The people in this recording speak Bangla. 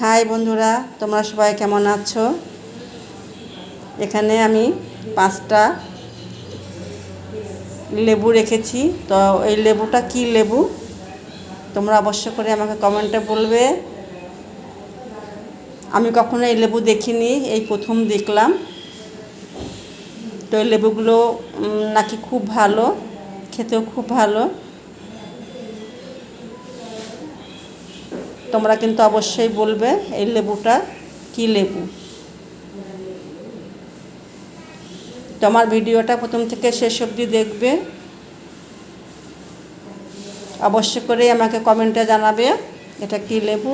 হাই বন্ধুরা, তোমরা সবাই কেমন আছো? এখানে আমি পাঁচটা লেবু রেখেছি। তো এই লেবুটা কি লেবু? তোমরা অবশ্য করে আমাকে কমেন্টে বলবে। আমি কখনো এই লেবু দেখিনি, এই প্রথম দেখলাম। তো এই লেবুগুলো নাকি খুব ভালো, খেতেও খুব ভালো। তোমরা কিন্তু অবশ্যই বলবে, এই লেবুটা কি লেবু? তোমার ভিডিওটা প্রথম থেকে শেষ অবধি দেখবে। অবশ্যই করে আমাকে কমেন্টে জানাবে, এটা কি লেবু?